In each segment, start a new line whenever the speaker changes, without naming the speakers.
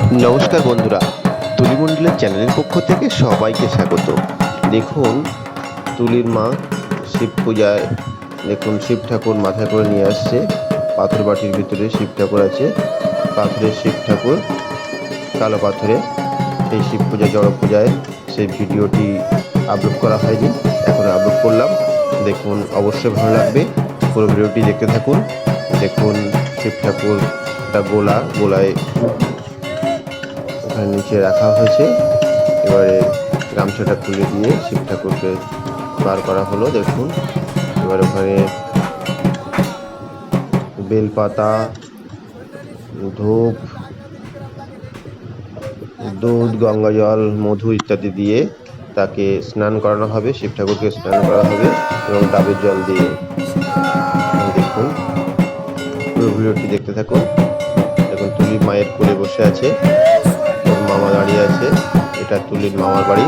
নমস্কার বন্ধুরা তুলিমণ্ডলের চ্যানেলের পক্ষ থেকে সবাইকে স্বাগত। দেখুন, তুলির মা শিব পূজায়, দেখুন, শিব ঠাকুর মাথায় করে নিয়ে আসছে। পাথর বাটির ভিতরে শিব ঠাকুর আছে। পাথরের শিব ঠাকুর, কালো পাথরে সেই শিব পূজা, জড় পূজায় সেই ভিডিওটি আপলোড করা হয়নি। এখন আপলোড করলাম। দেখুন, অবশ্যই ভালো লাগবে। পুরো ভিডিওটি দেখতে থাকুন। দেখুন, শিব ঠাকুরটা গোলা, গোলায় নিচে রাখা হয়েছে। এবারে গামছাটা খুলে দিয়ে শিব ঠাকুরকে বার করা হলো, দেখুন। এবার ওখানে বেলপাতা, ধূপ, দুধ, গঙ্গা জল, মধু ইত্যাদি দিয়ে তাকে স্নান করানো হবে, শিব ঠাকুরকে স্নান করা হবে এবং ডাবের জল দিয়ে। দেখুন ভিডিওটি দেখতে থাকুন। এখন তুলি মায়ের কোলে বসে আছে। মামা দাঁড়িয়ে আছে। এটা তুলির মামার বাড়ি।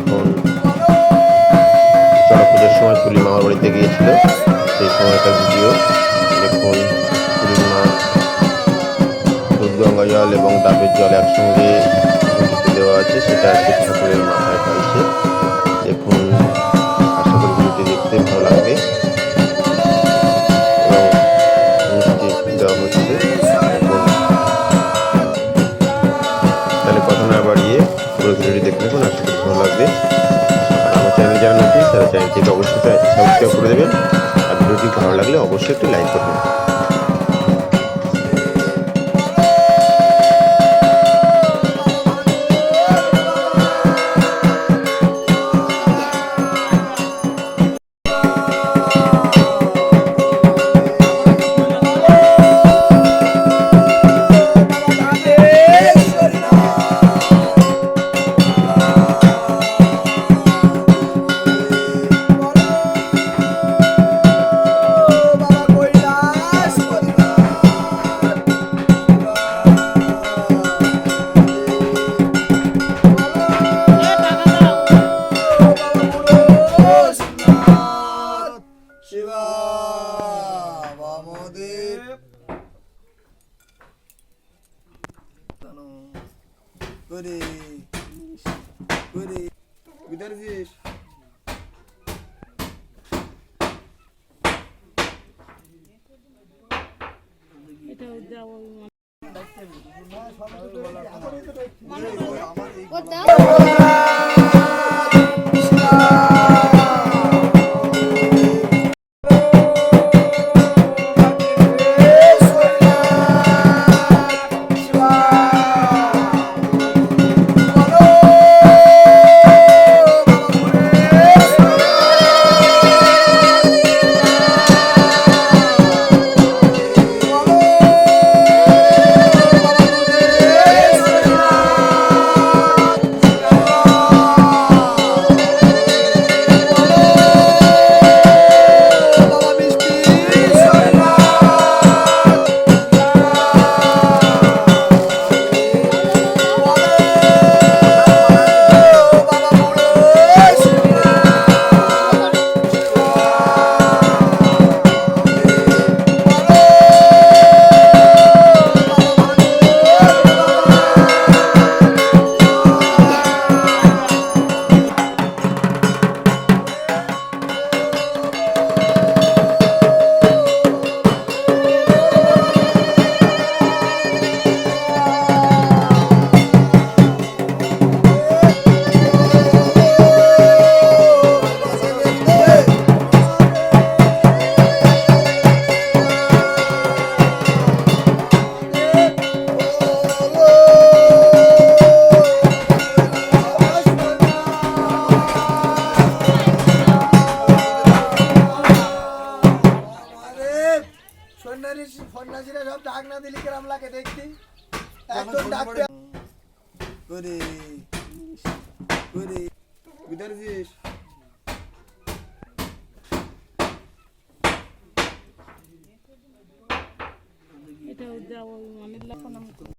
এখন পুজোর সময় তুলির মামার বাড়িতে গিয়েছিল। সেই সময়টা ভিডিও। এখন তুলির মা দুধ গঙ্গা জল এবং ডাবের জল একসঙ্গে সাবস্ক্রাইব করে দেবেন। আর ভিডিওটি ভালো লাগলে অবশ্যই একটি লাইক করবেন।
Ore. Ore. Gideriz. What the? চাষিরা সব ডাক না দিলি গ্রাম লাগে দেখছি? একজন ডাক করে করে বিদারজিস
এটা উদ্যাও আমি লাফানাম করি